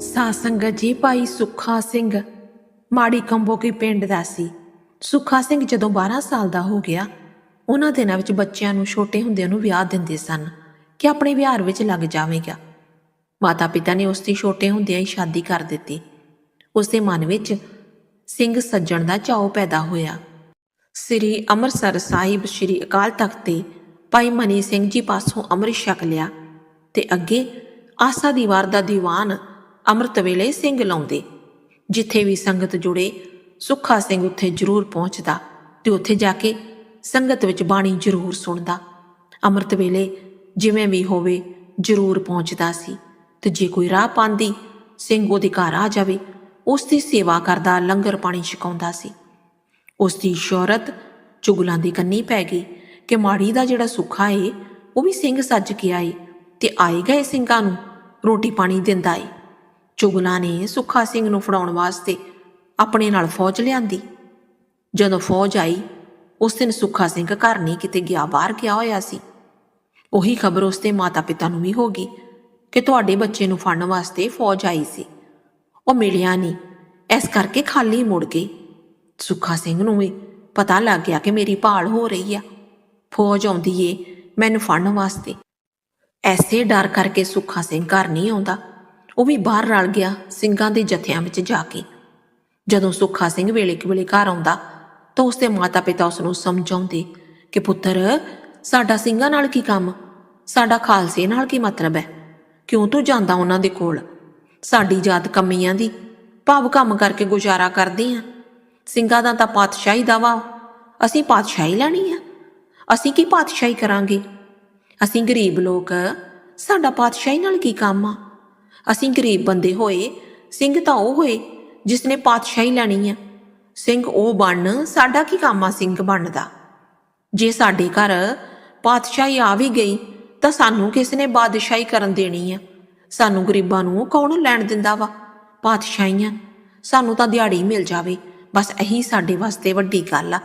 ਸਾਧ ਸੰਗਤ ਜੀ, ਭਾਈ ਸੁੱਖਾ ਸਿੰਘ ਮਾੜੀ ਕੰਬੋਕੀ ਪਿੰਡ ਦਾ ਸੀ। ਸੁੱਖਾ ਸਿੰਘ ਜਦੋਂ 12 ਸਾਲ ਦਾ ਹੋ ਗਿਆ, ਉਹਨਾਂ ਦਿਨਾਂ ਵਿੱਚ ਬੱਚਿਆਂ ਨੂੰ, ਛੋਟੇ ਹੁੰਦਿਆਂ ਨੂੰ ਵਿਆਹ ਦਿੰਦੇ ਸਨ ਕਿ ਆਪਣੇ ਵਿਹਾਰ ਵਿੱਚ ਲੱਗ ਜਾਵੇਗਾ। ਮਾਤਾ ਪਿਤਾ ਨੇ ਉਸ ਦੀ ਛੋਟੇ ਹੁੰਦਿਆਂ ਹੀ ਸ਼ਾਦੀ ਕਰ ਦਿੱਤੀ। ਉਸ ਦੇ ਮਨ ਵਿੱਚ ਸਿੰਘ ਸੱਜਣ ਦਾ ਚਾਅ ਪੈਦਾ ਹੋਇਆ। ਸ੍ਰੀ ਅੰਮ੍ਰਿਤਸਰ ਸਾਹਿਬ, ਸ੍ਰੀ ਅਕਾਲ ਤਖਤ ਤੇ ਭਾਈ ਮਨੀ ਸਿੰਘ ਜੀ ਪਾਸੋਂ ਅੰਮ੍ਰਿਤ ਛਕ ਲਿਆ ਤੇ ਅੱਗੇ ਆਸਾ ਦੀਵਾਰ ਦਾ ਦੀਵਾਨ ਅੰਮ੍ਰਿਤ ਵੇਲੇ ਸਿੰਘ ਲਾਉਂਦੇ। ਜਿੱਥੇ ਵੀ ਸੰਗਤ ਜੁੜੇ, ਸੁੱਖਾ ਸਿੰਘ ਉੱਥੇ ਜ਼ਰੂਰ ਪਹੁੰਚਦਾ ਤੇ ਉੱਥੇ ਜਾ ਕੇ ਸੰਗਤ ਵਿੱਚ ਬਾਣੀ ਜ਼ਰੂਰ ਸੁਣਦਾ। ਅੰਮ੍ਰਿਤ ਵੇਲੇ ਜਿਵੇਂ ਵੀ ਹੋਵੇ ਜ਼ਰੂਰ ਪਹੁੰਚਦਾ ਸੀ ਤੇ ਜੇ ਕੋਈ ਰਾਹ ਪਾਉਂਦੀ, ਸਿੰਘ ਉਹਦੇ ਘਰ ਆ ਜਾਵੇ, ਉਸ ਦੀ ਸੇਵਾ ਕਰਦਾ, ਲੰਗਰ ਪਾਣੀ ਛਕਾਉਂਦਾ ਸੀ। ਉਸ ਦੀ ਸ਼ੋਹਰਤ ਚੁਗਲਾਂ ਦੀ ਕੰਨੀ ਪੈ ਗਈ ਕਿ ਮਾੜੀ ਦਾ ਜਿਹੜਾ ਸੁੱਖਾ ਏ ਉਹ ਵੀ ਸਿੰਘ ਸੱਜ ਕੇ ਆਏ ਤੇ ਆਏ ਗਏ ਸਿੰਘਾਂ ਨੂੰ ਰੋਟੀ ਪਾਣੀ ਦਿੰਦਾ ਏ। ਚੁਗਲਾਂ ਨੇ ਸੁੱਖਾ ਸਿੰਘ ਨੂੰ ਫੜਾਉਣ ਵਾਸਤੇ ਆਪਣੇ ਨਾਲ ਫੌਜ ਲਿਆਂਦੀ। ਜਦੋਂ ਫੌਜ ਆਈ, ਉਸ ਦਿਨ ਸੁੱਖਾ ਸਿੰਘ ਘਰ ਨਹੀਂ ਕਿਤੇ ਗਿਆ, ਬਾਹਰ ਗਿਆ ਹੋਇਆ ਸੀ। ਉਹੀ ਖਬਰ ਉਸਦੇ ਮਾਤਾ ਪਿਤਾ ਨੂੰ ਵੀ ਹੋ ਗਈ ਕਿ ਤੁਹਾਡੇ ਬੱਚੇ ਨੂੰ ਫੜਨ ਵਾਸਤੇ ਫੌਜ ਆਈ ਸੀ। ਉਹ ਮਿਲਿਆ ਨਹੀਂ। ਇਸ ਕਰਕੇ ਖਾਲੀ ਮੁੜ ਗਈ। ਸੁੱਖਾ ਸਿੰਘ ਨੂੰ ਵੀ ਪਤਾ ਲੱਗ ਗਿਆ ਕਿ ਮੇਰੀ ਭਾਲ ਹੋ ਰਹੀ ਆ। ਫੌਜ ਆਉਂਦੀ ਏ ਮੈਨੂੰ ਫੜਨ ਵਾਸਤੇ। ਐਸੇ ਡਰ ਕਰਕੇ ਸੁੱਖਾ ਸਿੰਘ ਘਰ ਨਹੀਂ ਆਉਂਦਾ। ਉਹ ਵੀ ਬਾਹਰ ਰਲ ਗਿਆ ਸਿੰਘਾਂ ਦੇ ਜਥਿਆਂ ਵਿੱਚ ਜਾ ਕੇ। ਜਦੋਂ ਸੁੱਖਾ ਸਿੰਘ ਵੇਲੇ ਕਿ ਵੇਲੇ ਘਰ ਆਉਂਦਾ, ਤਾਂ ਉਸਦੇ ਮਾਤਾ ਪਿਤਾ ਉਸ ਨੂੰ ਸਮਝਾਉਂਦੇ ਕਿ, ਪੁੱਤਰ, ਸਾਡਾ ਸਿੰਘਾਂ ਨਾਲ ਕੀ ਕੰਮ? ਸਾਡਾ ਖਾਲਸੇ ਨਾਲ ਕੀ ਮਤਲਬ ਹੈ? ਕਿਉਂ ਤੂੰ ਜਾਂਦਾ ਉਹਨਾਂ ਦੇ ਕੋਲ? ਸਾਡੀ ਜਾਤ ਕਮੀਆਂ ਦੀ ਭਾਵ ਕੰਮ ਕਰਕੇ ਗੁਜ਼ਾਰਾ ਕਰਦੇ ਆ। ਸਿੰਘਾਂ ਦਾ ਤਾਂ ਪਾਤਸ਼ਾਹੀ ਦਾ ਵਾ। ਅਸੀਂ ਪਾਤਸ਼ਾਹੀ ਲੈਣੀ ਆ। ਅਸੀਂ ਕੀ ਪਾਤਸ਼ਾਹੀ ਕਰਾਂਗੇ? ਅਸੀਂ ਗਰੀਬ ਲੋਕ, ਸਾਡਾ ਪਾਤਸ਼ਾਹੀ ਨਾਲ ਕੀ ਕੰਮ ਆ? ਅਸੀਂ ਗਰੀਬ ਬੰਦੇ ਹੋਏ, ਸਿੰਘ ਤਾਂ ਉਹ ਹੋਏ ਜਿਸ ਨੇ ਪਾਤਸ਼ਾਹੀ ਲੈਣੀ ਆ। ਸਿੰਘ ਉਹ ਬਣ ਸਾਡਾ ਕੀ ਕੰਮ ਆ ਸਿੰਘ ਬਣਦਾ? ਜੇ ਸਾਡੇ ਘਰ ਪਾਤਸ਼ਾਹੀ ਆ ਵੀ ਗਈ, ਤਾਂ ਸਾਨੂੰ ਕਿਸ ਨੇ ਬਾਦਸ਼ਾਹੀ ਕਰਨ ਦੇਣੀ ਆ? ਸਾਨੂੰ ਗਰੀਬਾਂ ਨੂੰ ਕੌਣ ਲੈਣ ਦਿੰਦਾ ਵਾ? ਪਾਤਸ਼ਾਹੀਆਂ, ਸਾਨੂੰ ਤਾਂ ਦਿਹਾੜੀ ਮਿਲ ਜਾਵੇ, ਬਸ ਇਹੀ ਸਾਡੇ ਵਾਸਤੇ ਵੱਡੀ ਗੱਲ ਆ।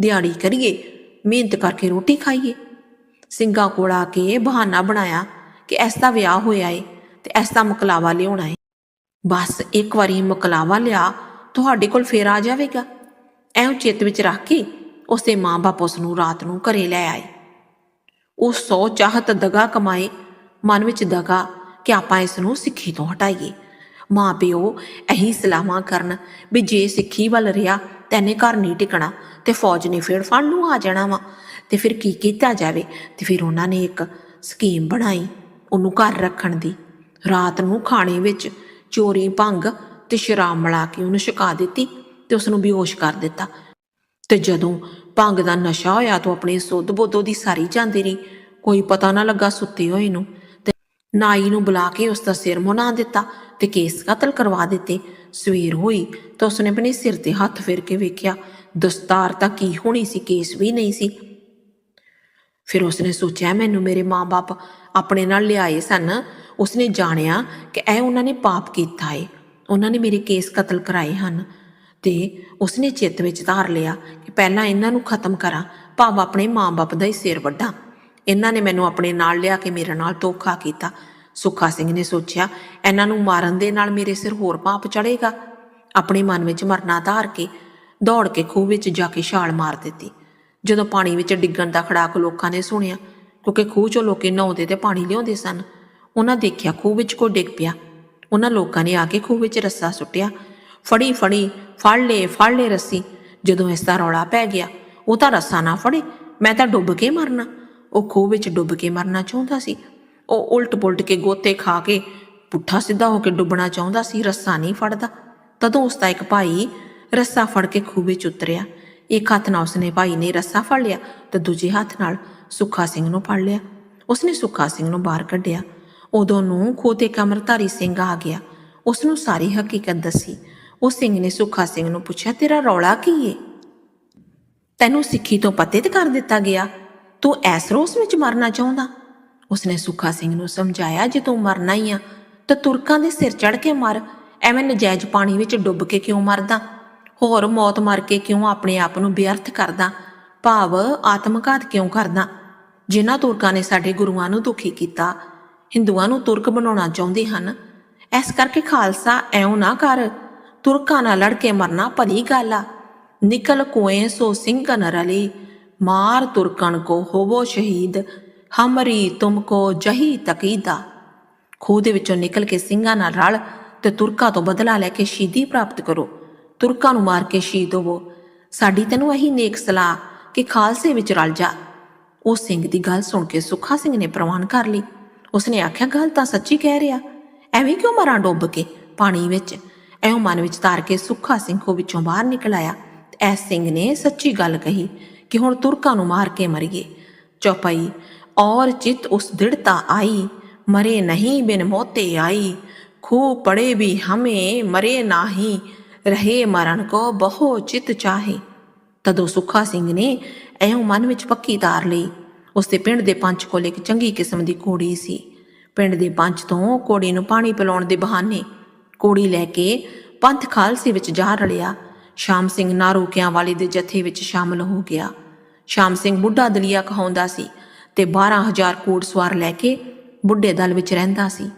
ਦਿਹਾੜੀ ਕਰੀਏ, ਮਿਹਨਤ ਕਰਕੇ ਰੋਟੀ ਖਾਈਏ। ਸਿੰਘਾਂ ਕੋਲ ਆ ਕੇ ਬਹਾਨਾ ਬਣਾਇਆ ਕਿ ਇਸ ਵਿਆਹ ਹੋਇਆ ਏ। ਤੇ ਇਸ ਦਾ ਮੁਕਲਾਵਾ ਲਿਆਉਣਾ ਹੈ ਬਸ ਇੱਕ ਵਾਰੀ ਮੁਕਲਾਵਾ ਲਿਆ, ਤੁਹਾਡੇ ਕੋਲ ਫੇਰ ਆ ਜਾਵੇਗਾ। ਐਉਂ ਚਿੱਤ ਵਿੱਚ ਰੱਖ ਕੇ ਉਸਦੇ ਮਾਂ-ਬਾਪ ਉਸ ਨੂੰ ਰਾਤ ਨੂੰ ਘਰੇ ਲੈ ਆਏ। ਉਹ ਸੌ ਚਾਹਤ ਦਗਾ ਕਮਾਏ, ਮਨ ਵਿੱਚ ਦਗਾ ਕਿ ਆਪਾਂ ਇਸ ਨੂੰ ਸਿੱਖੀ ਤੋਂ ਹਟਾਈਏ। ਮਾਂ ਪਿਓ ਇਹੀ ਸਲਾਹਾਂ ਕਰਨ ਵੀ ਜੇ ਸਿੱਖੀ ਵੱਲ ਰਿਹਾ ਤੈਨੇ ਘਰ ਨਹੀਂ ਟਿਕਣਾ ਤੇ ਫੌਜ ਨੇ ਫੇਰ ਫੜ ਨੂੰ ਆ ਜਾਣਾ ਵਾ। ਤੇ ਫਿਰ ਕੀ ਕੀਤਾ ਜਾਵੇ? ਤੇ ਫਿਰ ਉਹਨਾਂ ਨੇ ਇੱਕ ਸਕੀਮ ਬਣਾਈ ਉਹਨੂੰ ਘਰ ਰੱਖਣ ਦੀ। ਰਾਤ ਨੂੰ ਖਾਣੇ ਵਿੱਚ ਚੋਰੀ, ਭੰਗ ਤੇ ਸ਼ਰਾਬ ਮਿਲਾ ਕੇ ਉਹਨੂੰ ਛਕਾ ਦਿੱਤੀ ਤੇ ਉਸ ਨੂੰ ਬੇਹੋਸ਼ ਕਰ ਦਿੱਤਾ। ਤੇ ਜਦੋਂ ਭੰਗ ਦਾ ਨਸ਼ਾ ਹੋਇਆ ਤਾਂ ਆਪਣੀ ਸੁੱਧ ਬੁੱਧ ਉਹਦੀ ਸਾਰੀ ਜਾਂਦੀ ਰਹੀ। ਕੋਈ ਪਤਾ ਨਾ ਲੱਗਾ ਸੁੱਤੇ ਹੋਏ ਨੂੰ ਤੇ ਨਾਈ ਨੂੰ ਬੁਲਾ ਕੇ ਉਸ ਦਾ ਸਿਰ ਮੁਨਾ ਦਿੱਤਾ ਤੇ ਕੇਸ ਕਤਲ ਕਰਵਾ ਦਿੱਤੇ। ਸਵੇਰ ਹੋਈ ਤਾਂ ਉਸਨੇ ਆਪਣੇ ਸਿਰ ਤੇ ਹੱਥ ਫੇਰ ਕੇ ਵੇਖਿਆ, ਦਸਤਾਰ ਤਾਂ ਕੀ ਹੋਣੀ ਸੀ, ਕੇਸ ਵੀ ਨਹੀਂ ਸੀ। ਫਿਰ ਉਸਨੇ ਸੋਚਿਆ, ਮੈਨੂੰ ਮੇਰੇ ਮਾਂ-ਬਾਪ ਆਪਣੇ ਨਾਲ ਲਿਆਏ ਸਨ ਉਸਨੇ ਜਾਣਿਆ ਕਿ ਇਹ ਉਹਨਾਂ ਨੇ ਪਾਪ ਕੀਤਾ ਏ। ਉਹਨਾਂ ਨੇ ਮੇਰੇ ਕੇਸ ਕਤਲ ਕਰਾਏ ਹਨ ਤੇ ਉਸਨੇ ਚਿੱਤ ਵਿੱਚ ਧਾਰ ਲਿਆ ਕਿ ਪਹਿਲਾਂ ਇਹਨਾਂ ਨੂੰ ਖਤਮ ਕਰਾਂ, ਭਾਵ ਆਪਣੇ ਮਾਂ-ਬਾਪ ਦਾ ਹੀ ਸਿਰ ਵੱਢਾਂ। ਇਹਨਾਂ ਨੇ ਮੈਨੂੰ ਆਪਣੇ ਨਾਲ ਲਿਆ ਕੇ ਮੇਰੇ ਨਾਲ ਧੋਖਾ ਕੀਤਾ। ਸੁੱਖਾ ਸਿੰਘ ਨੇ ਸੋਚਿਆ, ਇਹਨਾਂ ਨੂੰ ਮਾਰਨ ਦੇ ਨਾਲ ਮੇਰੇ ਸਿਰ ਹੋਰ ਪਾਪ ਚੜੇਗਾ ਆਪਣੇ ਮਨ ਵਿੱਚ ਮਰਨਾ ਧਾਰ ਕੇ ਦੌੜ ਕੇ ਖੂਹ ਵਿੱਚ ਜਾ ਕੇ ਛਾਲ ਮਾਰ ਦਿੱਤੀ। ਜਦੋਂ ਪਾਣੀ ਵਿੱਚ ਡਿੱਗਣ ਦਾ ਖੜਾਕ ਲੋਕਾਂ ਨੇ ਸੁਣਿਆ, ਕਿਉਂਕਿ ਖੂਹ 'ਚੋਂ ਲੋਕੀ ਨਹਾਉਂਦੇ ਤੇ ਪਾਣੀ ਲਿਆਉਂਦੇ ਸਨ। ਉਹਨਾਂ ਦੇਖਿਆ, ਖੂਹ ਵਿੱਚ ਕੋਈ ਡਿੱਗ ਪਿਆ। ਉਹਨਾਂ ਲੋਕਾਂ ਨੇ ਆ ਕੇ ਖੂਹ ਵਿੱਚ ਰੱਸਾ ਸੁੱਟਿਆ। ਫੜੀ ਫੜੀ, ਫੜ ਲੈ ਫੜ ਲੈ ਰੱਸੀ। ਜਦੋਂ ਇਸ ਦਾ ਰੌਲਾ ਪੈ ਗਿਆ, ਉਹ ਤਾਂ ਰੱਸਾ ਨਾ ਫੜੇ, ਮੈਂ ਤਾਂ ਡੁੱਬ ਕੇ ਮਰਨਾ। ਉਹ ਖੂਹ ਵਿੱਚ ਡੁੱਬ ਕੇ ਮਰਨਾ ਚਾਹੁੰਦਾ ਸੀ। ਉਹ ਉਲਟ ਪੁਲਟ ਕੇ ਗੋਤੇ ਖਾ ਕੇ ਪੁੱਠਾ ਸਿੱਧਾ ਹੋ ਕੇ ਡੁੱਬਣਾ ਚਾਹੁੰਦਾ ਸੀ, ਰੱਸਾ ਨਹੀਂ ਫੜਦਾ। ਤਦੋਂ ਉਸ ਦਾ ਇੱਕ ਭਾਈ ਰੱਸਾ ਫੜ ਕੇ ਖੂਹ ਵਿੱਚ ਉਤਰਿਆ। ਇੱਕ ਹੱਥ ਨਾਲ ਉਸਨੇ ਭਾਈ ਨੇ ਰੱਸਾ ਫੜ ਲਿਆ ਤੇ ਦੂਜੇ ਹੱਥ ਨਾਲ ਸੁੱਖਾ ਸਿੰਘ ਨੂੰ ਫੜ ਲਿਆ। ਉਸਨੇ ਸੁੱਖਾ ਸਿੰਘ ਨੂੰ ਬਾਹਰ ਕੱਢਿਆ। ਉਦੋਂ ਨੂੰ ਖੋਤੇ ਕਮਰਧਾਰੀ ਸਿੰਘ ਆ ਗਿਆ। ਉਸ ਨੂੰ ਸਾਰੀ ਹਕੀਕਤ ਦੱਸੀ। ਉਹ ਸਿੰਘ ਨੇ ਸੁੱਖਾ ਸਿੰਘ ਨੂੰ ਪੁੱਛਿਆ, ਤੇਰਾ ਰੌਲਾ ਕੀ ਏ? ਤੈਨੂੰ ਸਿੱਖੀ ਤੋਂ ਪਤੇ ਕਰ ਦਿੱਤਾ ਗਿਆ। ਤੂੰ ਐਸ ਰੋਸ ਵਿੱਚ ਮਰਨਾ ਚਾਹੁੰਦਾ? ਉਸਨੇ ਸੁੱਖਾ ਸਿੰਘ ਨੂੰ ਸਮਝਾਇਆ, ਜੇ ਤੂੰ ਮਰਨਾ ਹੀ ਆ, ਤਾਂ ਤੁਰਕਾਂ ਦੇ ਸਿਰ ਚੜ ਕੇ ਮਰ। ਐਵੇਂ ਨਜਾਇਜ਼ ਪਾਣੀ ਵਿੱਚ ਡੁੱਬ ਕੇ ਕਿਉਂ ਮਰਦਾ? ਹੋਰ ਮੌਤ ਮਰ ਕੇ ਕਿਉਂ ਆਪਣੇ ਆਪ ਨੂੰ ਬੇਅਰਥ ਕਰਦਾ? ਭਾਵ ਆਤਮਘਾਤ ਕਿਉਂ ਕਰਦਾ? ਜਿਨ੍ਹਾਂ ਤੁਰਕਾਂ ਨੇ ਸਾਡੇ ਗੁਰੂਆਂ ਨੂੰ ਦੁਖੀ ਕੀਤਾ ਹਿੰਦੂਆਂ ਨੂੰ ਤੁਰਕ ਬਣਾਉਣਾ ਚਾਹੁੰਦੇ ਹਨ। ਇਸ ਕਰਕੇ ਖਾਲਸਾ ਐਉਂ ਨਾ ਕਰ। ਤੁਰਕਾਂ ਨਾਲ ਲੜ ਕੇ ਮਰਨਾ ਭਲੀ ਗੱਲ ਆ। ਨਿਕਲ ਕੋਏ ਸੋ ਸਿੰਘਨ ਰਲੀ। ਮਾਰ ਤੁਰਕਣ ਕੋ ਹੋਵੋ ਸ਼ਹੀਦ। ਹਮਰੀ ਤੁਮਕੋ ਜਹੀ ਤਕੀਦਾ। ਖੂਹ ਦੇ ਵਿੱਚੋਂ ਨਿਕਲ ਕੇ ਸਿੰਘਾਂ ਨਾਲ ਰਲ ਤੇ ਤੁਰਕਾਂ ਤੋਂ ਬਦਲਾ ਲੈ ਕੇ ਸ਼ਹੀਦੀ ਪ੍ਰਾਪਤ ਕਰੋ। ਤੁਰਕਾਂ ਨੂੰ ਮਾਰ ਕੇ ਸ਼ਹੀਦ ਹੋਵੋ। ਸਾਡੀ ਤੈਨੂੰ ਇਹੀ ਨੇਕ ਸਲਾਹ ਕਿ ਖਾਲਸੇ ਵਿੱਚ ਰਲ ਜਾ। ਉਹ ਸਿੰਘ ਦੀ ਗੱਲ ਸੁਣ ਕੇ ਸੁੱਖਾ ਸਿੰਘ ਨੇ ਪ੍ਰਵਾਨ ਕਰ ਲਈ। ਉਸਨੇ ਆਖਿਆ, ਗੱਲ ਤਾਂ ਸੱਚੀ ਕਹਿ ਰਿਹਾ। ਐਵੇਂ ਕਿਉਂ ਮਰਾਂ ਡੁੱਬ ਕੇ ਪਾਣੀ ਵਿੱਚ? ਐਉਂ ਮਨ ਵਿੱਚ ਧਾਰ ਕੇ ਸੁੱਖਾ ਸਿੰਘ ਕੋ ਵਿੱਚੋਂ ਬਾਹਰ ਨਿਕਲ ਆਇਆ। ਤੇ ਸਿੰਘ ਨੇ ਸੱਚੀ ਗੱਲ ਕਹੀ ਕਿ ਹੁਣ ਤੁਰਕਾਂ ਨੂੰ ਮਾਰ ਕੇ ਮਰੀਏ। ਚੌਪਾਈ, ਔਰ ਚਿਤ ਉਸ ਦ੍ਰਿੜਤਾ ਆਈ, ਮਰੇ ਨਹੀਂ ਬਿਨ ਮੋਤੇ ਆਈ। ਖੂ ਪੜੇ ਵੀ ਹਮੇ, ਮਰੇ ਨਾਹੀ, ਰਹੇ ਮਰਨ ਕੋ ਬਹੁ ਚਿਤ ਚਾਹੇ। ਤਦੋਂ ਸੁੱਖਾ ਸਿੰਘ ਨੇ ਐਉਂ ਮਨ ਵਿੱਚ ਪੱਕੀ ਤਾਰ ਲਈ। ਉਸਦੇ ਪਿੰਡ ਦੇ ਪੰਚ ਕੋਲ ਇੱਕ ਚੰਗੀ ਕਿਸਮ ਦੀ ਘੋੜੀ ਸੀ। ਪਿੰਡ ਦੇ ਪੰਚ ਤੋਂ ਕੋੜੀ ਨੂੰ ਪਾਣੀ ਪਿਲਾਉਣ ਦੇ ਬਹਾਨੇ ਘੋੜੀ ਲੈ ਕੇ ਪੰਥ ਖਾਲਸੇ ਵਿੱਚ ਜਾ ਰਲਿਆ। ਸ਼ਾਮ ਸਿੰਘ ਨਾਰੋਕਿਆਂ ਵਾਲੇ ਦੇ ਜਥੇ ਵਿੱਚ ਸ਼ਾਮਲ ਹੋ ਗਿਆ। ਸ਼ਾਮ ਸਿੰਘ ਬੁੱਢਾ ਦਲੀਆ ਕਹਾਉਂਦਾ ਸੀ ਤੇ 12000 ਕੋੜ ਸਵਾਰ ਲੈ ਕੇ ਬੁੱਢੇ ਦਲ ਵਿੱਚ ਰਹਿੰਦਾ ਸੀ।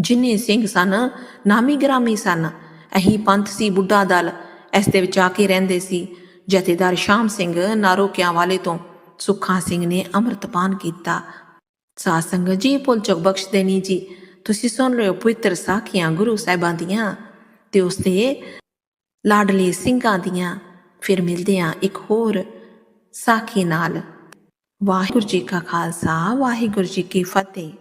ਜਿੰਨੇ ਸਿੰਘ ਸਨ, ਨਾਮੀ ਗ੍ਰਾਮੀ ਸਨ। ਅਹੀ ਪੰਥ ਸੀ, ਬੁੱਢਾ ਦਲ। ਇਸ ਦੇ ਵਿੱਚ ਆ ਕੇ ਰਹਿੰਦੇ ਸੀ। ਜਥੇਦਾਰ ਸ਼ਾਮ ਸਿੰਘ ਨਾਰੋਕਿਆਂ ਵਾਲੇ ਤੋਂ ਸੁੱਖਾ ਸਿੰਘ ਨੇ ਅੰਮ੍ਰਿਤਪਾਨ ਕੀਤਾ। ਸਾਧ ਸੰਗਤ ਜੀ, ਭੁੱਲ ਚੁੱਕ ਬਖਸ਼ ਦੇਣੀ ਜੀ। ਤੁਸੀਂ ਸੁਣ ਲਿਓ ਪਵਿੱਤਰ ਸਾਖੀਆਂ ਗੁਰੂ ਸਾਹਿਬਾਂ ਦੀਆਂ ਤੇ ਉਸ ਦੇ ਲਾਡਲੇ ਸਿੰਘਾਂ ਦੀਆਂ। ਫਿਰ ਮਿਲਦੇ ਹਾਂ ਇੱਕ ਹੋਰ ਸਾਖੀ ਨਾਲ। ਵਾਹਿਗੁਰੂ ਜੀ ਕਾ ਖਾਲਸਾ, ਵਾਹਿਗੁਰੂ ਜੀ ਕੀ ਫਤਿਹ।